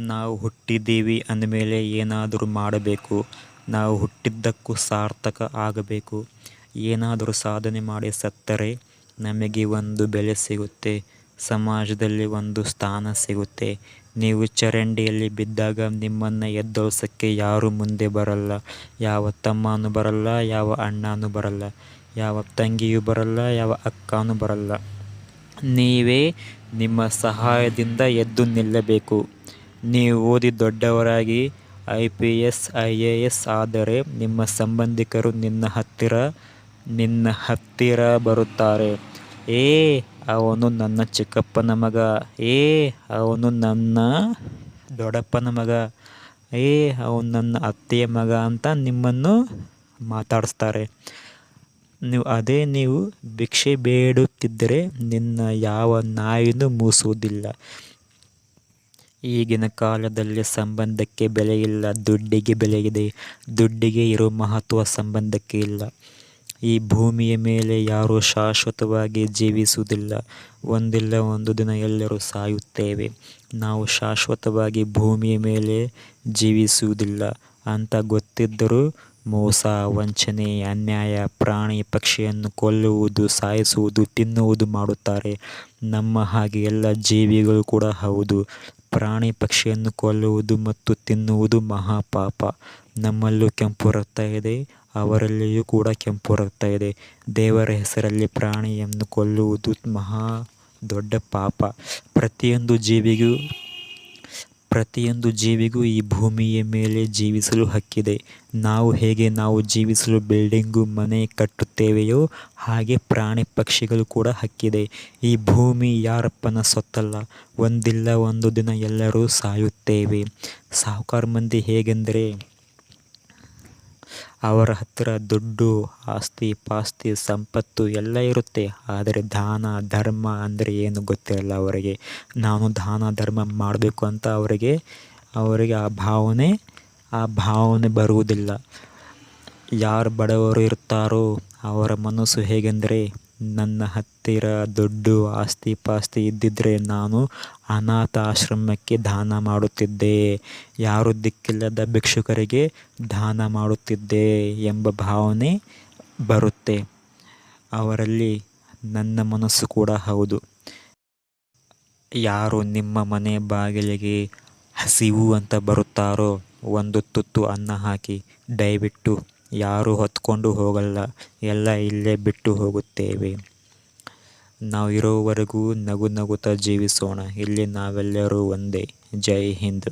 ನಾವು ಹುಟ್ಟಿದ್ದೀವಿ ಅಂದಮೇಲೆ ಏನಾದರೂ ಮಾಡಬೇಕು. ನಾವು ಹುಟ್ಟಿದ್ದಕ್ಕೂ ಸಾರ್ಥಕ ಆಗಬೇಕು. ಏನಾದರೂ ಸಾಧನೆ ಮಾಡಿ ಸತ್ತರೆ ನಮಗೆ ಒಂದು ಬೆಲೆ ಸಿಗುತ್ತೆ. ಸಮಾಜದಲ್ಲಿ ಒಂದು ಸ್ಥಾನ ಸಿಗುತ್ತೆ. ನೀವು ಚರಂಡಿಯಲ್ಲಿ ಬಿದ್ದಾಗ ನಿಮ್ಮನ್ನು ಎದ್ದೋಳ್ಸೋಕ್ಕೆ ಯಾರೂ ಮುಂದೆ ಬರಲ್ಲ. ಯಾವ ತಮ್ಮನೂ ಬರಲ್ಲ, ಯಾವ ಅಣ್ಣನೂ ಬರಲ್ಲ. ಯಾವ ತಂಗಿಯೂ ಬರಲ್ಲ, ಯಾವ ಅಕ್ಕನೂ ಬರಲ್ಲ. ನೀವೇ ನಿಮ್ಮ ಸಹಾಯದಿಂದ ಎದ್ದು ನಿಲ್ಲಬೇಕು. ನೀವು ಓದಿ ದೊಡ್ಡವರಾಗಿ, I P S, I A S ಆದರೆ ನಿಮ್ಮ ಸಂಬಂಧಿಕರು ನಿನ್ನ ಹತ್ತಿರ ನಿನ್ನ ಹತ್ತಿರ ಬರುತ್ತಾರೆ. ಏ, ಅವನು ನನ್ನ ಚಿಕ್ಕಪ್ಪನ ಮಗ. ಏ, ಅವನು ನನ್ನ ದೊಡ್ಡಪ್ಪನ ಮಗ. ಏ, ಅವನು ನನ್ನ ಅತ್ತೆಯ ಮಗ ಅಂತ ನಿಮ್ಮನ್ನು ಮಾತಾಡಿಸ್ತಾರೆ. ನೀವು ಅದೇ ನೀವು ಭಿಕ್ಷೆ ಬೇಡುತ್ತಿದ್ದರೆ ನಿನ್ನ ಯಾವ ನಾಯಿನೂ ಮೂಸುವುದಿಲ್ಲ. ಈಗಿನ ಕಾಲದಲ್ಲಿ ಸಂಬಂಧಕ್ಕೆ ಬೆಲೆ ಇಲ್ಲ ದುಡ್ಡಿಗೆ ಬೆಲೆ ಇದೆ ದುಡ್ಡಿಗೆ ಇರೋ ಮಹತ್ವ ಸಂಬಂಧಕ್ಕೆ ಇಲ್ಲ. ಈ ಭೂಮಿಯ ಮೇಲೆ ಯಾರೂ ಶಾಶ್ವತವಾಗಿ ಜೀವಿಸುವುದಿಲ್ಲ. ಒಂದಿಲ್ಲ ಒಂದು ದಿನ ಎಲ್ಲರೂ ಸಾಯುತ್ತೇವೆ. ನಾವು ಶಾಶ್ವತವಾಗಿ ಭೂಮಿಯ ಮೇಲೆ ಜೀವಿಸುವುದಿಲ್ಲ. ಅಂತ ಗೊತ್ತಿದ್ದರೂ ಮೋಸ, ವಂಚನೆ, ಅನ್ಯಾಯ, ಪ್ರಾಣಿ ಪಕ್ಷಿಯನ್ನು ಕೊಲ್ಲುವುದು, ಸಾಯಿಸುವುದು, ತಿನ್ನುವುದು ಮಾಡುತ್ತಾರೆ. ನಮ್ಮ ಹಾಗೆ ಎಲ್ಲ ಜೀವಿಗಳು ಕೂಡ ಹೌದು. ಪ್ರಾಣಿ ಪಕ್ಷಿಯನ್ನು ಕೊಲ್ಲುವುದು ಮತ್ತು ತಿನ್ನುವುದು ಮಹಾಪಾಪ. ನಮ್ಮಲ್ಲೂ ಕೆಂಪು ರಕ್ತ ಇದೆ, ಅವರಲ್ಲಿಯೂ ಕೂಡ ಕೆಂಪು ರಕ್ತ ಇದೆ. ದೇವರ ಹೆಸರಲ್ಲಿ ಪ್ರಾಣಿಯನ್ನು ಕೊಲ್ಲುವುದು ಮಹಾ ದೊಡ್ಡ ಪಾಪ. ಪ್ರತಿಯೊಂದು ಜೀವಿಗೂ ಪ್ರತಿಯೊಂದು ಜೀವಿಗೂ ಈ ಭೂಮಿಯ ಮೇಲೆ ಜೀವಿಸಲು ಹಕ್ಕಿದೆ. ನಾವು ಹೇಗೆ ನಾವು ಜೀವಿಸಲು ಬಿಲ್ಡಿಂಗು, ಮನೆ ಕಟ್ಟುತ್ತೇವೆಯೋ ಹಾಗೆ ಪ್ರಾಣಿ ಪಕ್ಷಿಗಳು ಕೂಡ ಹಕ್ಕಿದೆ. ಈ ಭೂಮಿ ಯಾರಪ್ಪನ ಸೊತ್ತಲ್ಲ. ಒಂದಿಲ್ಲ ಒಂದು ದಿನ ಎಲ್ಲರೂ ಸಾಯುತ್ತೇವೆ. ಸಾಹುಕಾರ ಮಂದಿ ಹೇಗೆಂದರೆ ಅವರ ಹತ್ತಿರ ದುಡ್ಡು, ಆಸ್ತಿ, ಪಾಸ್ತಿ, ಸಂಪತ್ತು ಎಲ್ಲ ಇರುತ್ತೆ. ಆದರೆ ದಾನ, ಧರ್ಮ ಅಂದರೆ ಏನು ಗೊತ್ತಿರಲ್ಲ ಅವರಿಗೆ. ನಾನು ದಾನ, ಧರ್ಮ ಮಾಡಬೇಕು ಅಂತ ಅವರಿಗೆ ಅವರಿಗೆ ಆ ಭಾವನೆ ಆ ಭಾವನೆ ಬರುವುದಿಲ್ಲ. ಯಾರು ಬಡವರು ಇರ್ತಾರೋ, ಅವರ ಮನಸ್ಸು ಹೇಗೆಂದರೆ ನನ್ನ ಹತ್ತಿರ ದುಡ್ಡು ಆಸ್ತಿ ಪಾಸ್ತಿ ಇದ್ದಿದ್ದರೆ ನಾನು ಅನಾಥ ಆಶ್ರಮಕ್ಕೆ ದಾನ ಮಾಡುತ್ತಿದ್ದೆ. ಯಾರು ದಿಕ್ಕಿಲ್ಲದ ಭಿಕ್ಷುಕರಿಗೆ ದಾನ ಮಾಡುತ್ತಿದ್ದೆ ಎಂಬ ಭಾವನೆ ಬರುತ್ತೆ. ಅವರಲ್ಲಿ ನನ್ನ ಮನಸ್ಸು ಕೂಡ ಹೌದು. ಯಾರು ನಿಮ್ಮ ಮನೆ ಬಾಗಿಲಿಗೆ ಹಸಿವು ಅಂತ ಬರುತ್ತಾರೋ ಒಂದು ತುತ್ತು ಅನ್ನ ಹಾಕಿ ದಯವಿಟ್ಟು ಯಾರೂ ಹೊತ್ಕೊಂಡು ಹೋಗಲ್ಲ. ಎಲ್ಲ ಇಲ್ಲೇ ಬಿಟ್ಟು ಹೋಗುತ್ತೇವೆ. ನಾವು ಇರೋವರೆಗೂ ನಗು ನಗುತ್ತಾ ಜೀವಿಸೋಣ. ಇಲ್ಲಿ ನಾವೆಲ್ಲರೂ ಒಂದೇ. ಜೈ ಹಿಂದ್.